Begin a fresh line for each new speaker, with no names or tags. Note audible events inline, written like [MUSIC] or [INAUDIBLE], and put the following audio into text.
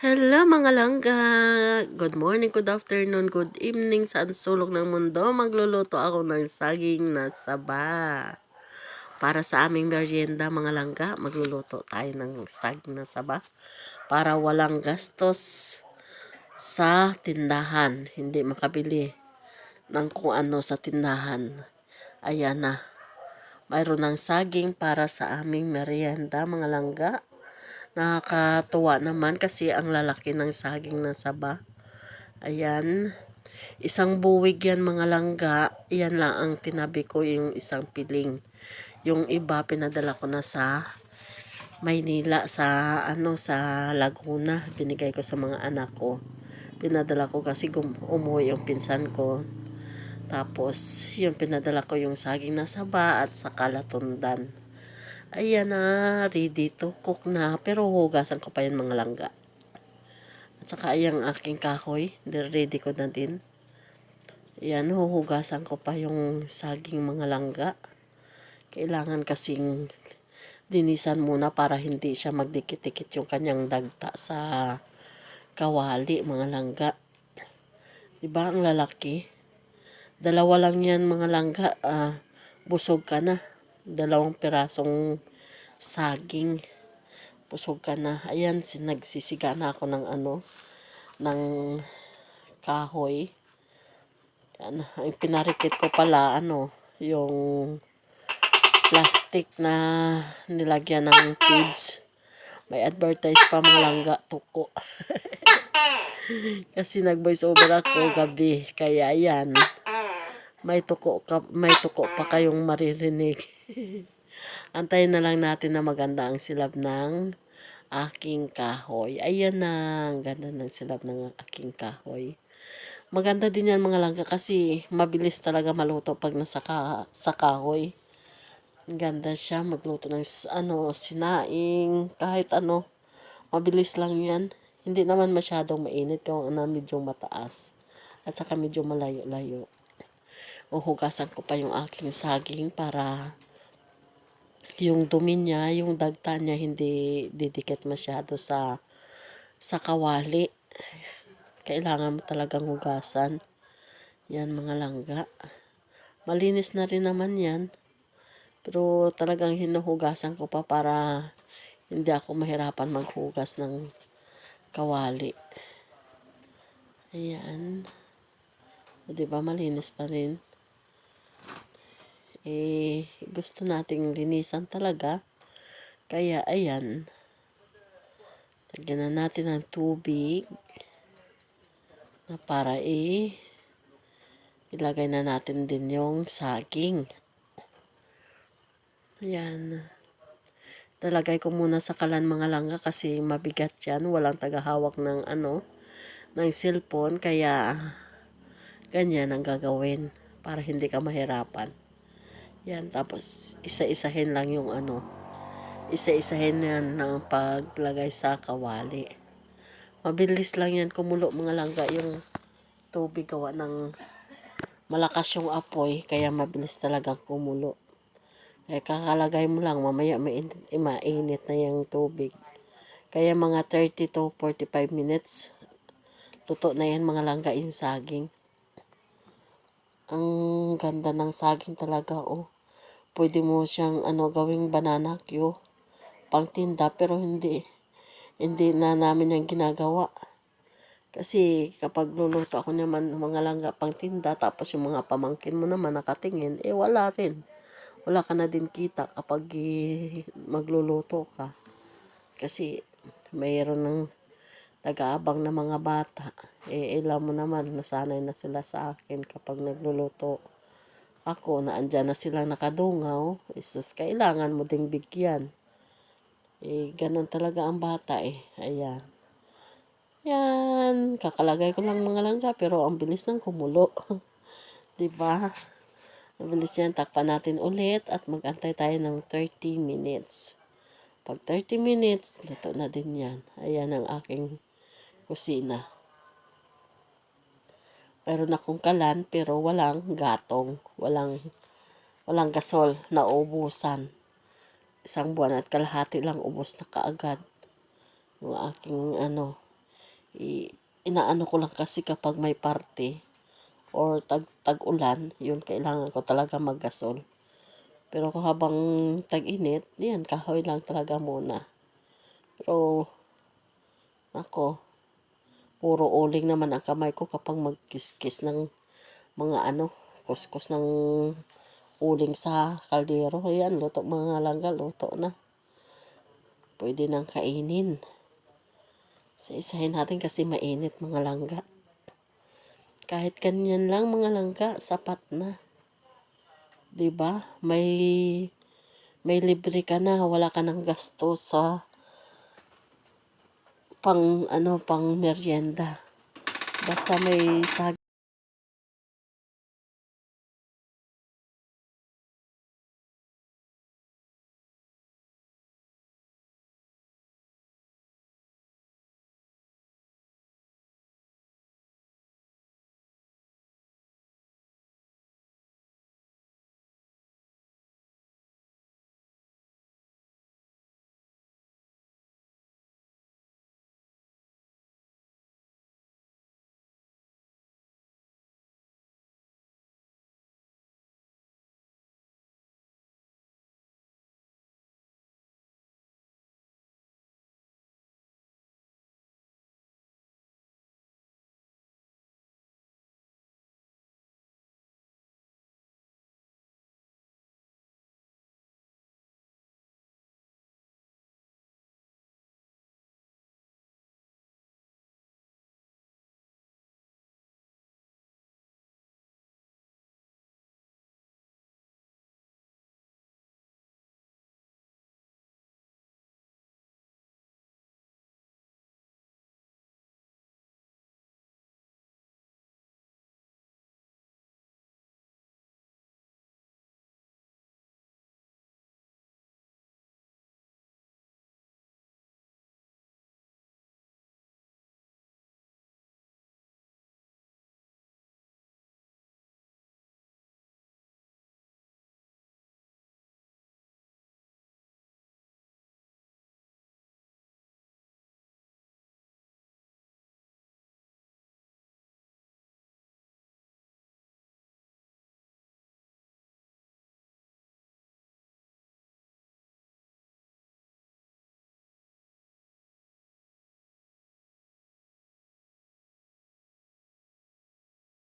Hello mga langga! Good morning, good afternoon, good evening saan sulok ng mundo. Magluluto ako ng saging na saba. Para sa aming merienda mga langga, magluluto tayo ng saging na saba. Para walang gastos sa tindahan. Hindi makabili ng kung ano sa tindahan. Ayan na. Mayroon ng saging para sa aming merienda mga langga. Nakakatuwa naman kasi ang lalaki ng saging ng saba. Ayan. Isang buwig yan mga langga. Yan lang ang tinabi ko yung isang piling. Yung iba pinadala ko na sa Maynila sa ano sa Laguna. Binigay ko sa mga anak ko. Pinadala ko kasi umuwi yung pinsan ko. Tapos, yung pinadala ko yung saging na saba at sa kalatundan. Ayan na, ready to cook na. Pero hugasan ko pa yung mga langga. At saka yung aking kahoy, ready ko na din. Ayan, huhugasan ko pa yung saging mga langga. Kailangan kasing linisan muna para hindi siya magdikit-dikit yung kanyang dagta sa kawali, mga langga. Diba ang lalaki? Dalawa lang yan mga langga. ah, busog ka na dalawang pirasong saging. Pusog ka na. Ayan, nagsisiga na ako ng ano, ng kahoy. Yan, ang pinarikit ko pala, ano, yung plastic na nilagyan ng feeds. May advertise pa mga langga, tuko. [LAUGHS] Kasi nag-voice over ako gabi. Kaya yan, may tuko, ka, may tuko pa kayong maririnig. [LAUGHS] Antayin na lang natin na maganda ang silab ng aking kahoy. Ayan na, ang ganda ng silab ng aking kahoy. Maganda din yan mga langga kasi mabilis talaga maluto pag nasa ka, sa kahoy. Ang ganda siya magluto ng ano, sinaing, kahit ano. Mabilis lang yan. Hindi naman masyadong mainit kung ano medyo mataas. At saka medyo malayo-layo. Uhugasan ko pa yung aking saging para yung dumi niya, yung dagta niya hindi didikit masyado sa sa kawali. Kailangan mo talagang hugasan. Yan mga langga. Malinis na rin naman yan. Pero talagang hinuhugasan ko pa para hindi ako mahirapan maghugas ng kawali. Ayan. O, diba malinis pa rin? Eh gusto nating linisan talaga. Kaya ayan. Lagyan na natin ng tubig na para eh ilagay na natin din yung saging. Ayan. Lalagay ko muna sa kalan mga langga kasi mabigat yan. Walang tagahawak ng ano, ng cellphone. Kaya ganyan ang gagawin para hindi ka mahirapan. Yan, tapos isa-isahin lang yung ano, isa-isahin yan ng paglagay sa kawali. Mabilis lang yan kumulo mga langga yung tubig gawa ng malakas yung apoy, kaya mabilis talagang kumulo. Eh, kakalagay mo lang, mamaya mainit na yung tubig. Kaya mga 30 to 45 minutes, luto na yan mga langga yung saging. Ang ganda ng saging talaga, oh. Pwede mo siyang ano gawing banana cue. Pangtinda pero hindi hindi na namin yung ginagawa. Kasi kapag luluto ako naman mga langga pangtinda tapos yung mga pamangkin mo naman nakatingin, eh wala rin. Wala ka na din kita kapag eh, magluluto ka. Kasi mayroon ng nag-aabang na mga bata. Eh, alam mo naman, nasanay na sila sa akin kapag nagluluto ako, na andyan na silang nakadungaw. Isus, kailangan mo ding bigyan. Eh, ganun talaga ang bata eh. Ayan. Yan. Kakalagay ko lang mga langga, pero ang bilis ng kumulo. [LAUGHS] 'Di ba? Ang bilis yan. Takpan natin ulit at magantay tayo ng 30 minutes. Pag 30 minutes, luto na din yan. Ayan ang aking kusina. Meron akong kalan pero walang gatong. Walang walang gasol na ubusan. Isang buwan at kalahati lang ubos na kaagad. Yung aking ano, I, inaano ko lang kasi kapag may party or tag tag-ulan, yun kailangan ko talaga maggasol. Pero kung habang tag-init, yan, kahoy lang talaga muna. Pero, ako, puro uling naman ang kamay ko kapag magkiskis ng mga ano, kuskus ng uling sa kaldero. Ayan, luto mga langga, luto na. Pwede nang kainin. Sa isahin natin kasi mainit mga langga. Kahit ganyan lang mga langga, sapat na. 'Di ba? May may libre ka na, wala ka ng gasto sa pang ano, pang merienda. Basta may sag